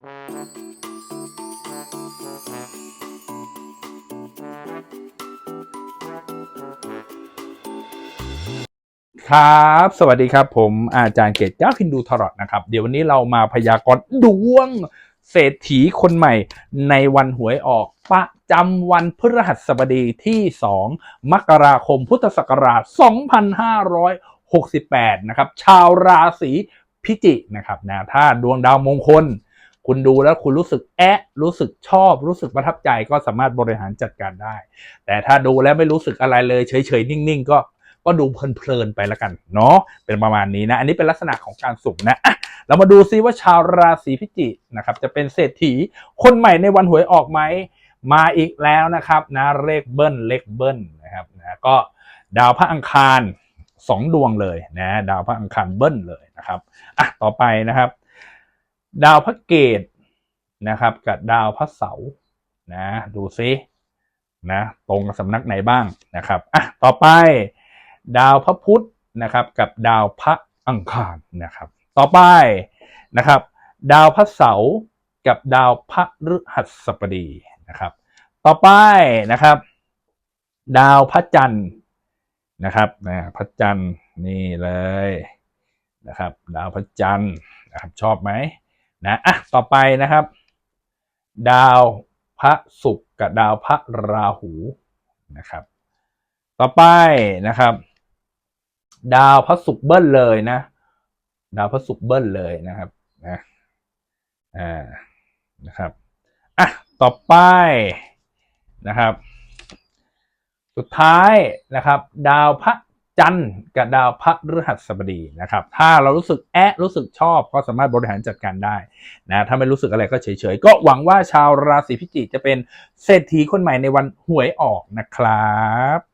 ครับ สวัสดีครับ ผมอาจารย์เกตเจ้าคินดูทรอตนะครับ เดี๋ยววันนี้เรามาพยากรณ์ดวงเศรษฐีคนใหม่ในวันหวยออกประจำวันพฤหัสบดีที่ 2 มกราคมพุทธศักราช 2568 นะครับ ชาวราศีพิจิกนะครับนะถ้าดวงดาวมงคล คุณดูแล้วคุณรู้สึกแอะรู้สึกชอบ รู้สึกประทับใจก็สามารถบริหารจัดการได้ แต่ถ้าดูแล้วไม่รู้สึกอะไรเลยเฉยๆนิ่งๆ ก็ก็ดูเพลินๆไปล้วกันเนาะเป็นประมาณนี้นะ อันนี้เป็นลักษณะของการสุ่มนะเรามาดูซิว่าชาวราศีพิจิกนะครับ จะเป็นเศรษฐีคนใหม่ในวันหวยออกไหมมาอีกแล้วนะครับนะเลขเบิ้ลเลขเบิ้ลนะครับนะก็ดาวพระอังคารสองดวงเลยนะดาวพระอังคารเบิ้ลเลยนะครับอะต่อไปนะครับ ดาวพระเกตนะครับกับดาวพระเสาร์นะดูซินะตรงกับสำนักไหนบ้างนะครับอะต่อไปดาวพระพุธนะครับกับดาวพระอังคารนะครับ ต่อไปนะครับ ดาวพระเสาร์กับดาวพระฤหัสบดีนะครับ ต่อไปนะครับ ดาวพระจันทร์นะครับนะพระจันทร์นี่เลยนะครับ ดาวพระจันทร์นะครับชอบไหม นะอะต่อไปนะครับ ดาวพระศุกร์กับดาวพระราหูนะครับ ต่อไปนะครับ ดาวพระศุกร์เบิ้ลเลยนะ ดาวพระศุกร์เบิ้ลเลยนะครับนะอ่านะครับอะต่อไปนะครับ สุดท้ายนะครับ ดาวพระ จันทร์กับดาวพระฤหัสบดีนะครับ ถ้าเรารู้สึกแอะรู้สึกชอบก็สามารถบริหารจัดการได้นะถ้าไม่รู้สึกอะไรก็เฉยๆ ก็หวังว่าชาวราศีพิจิกจะเป็นเศรษฐีคนใหม่ในวันหวยออกนะครับ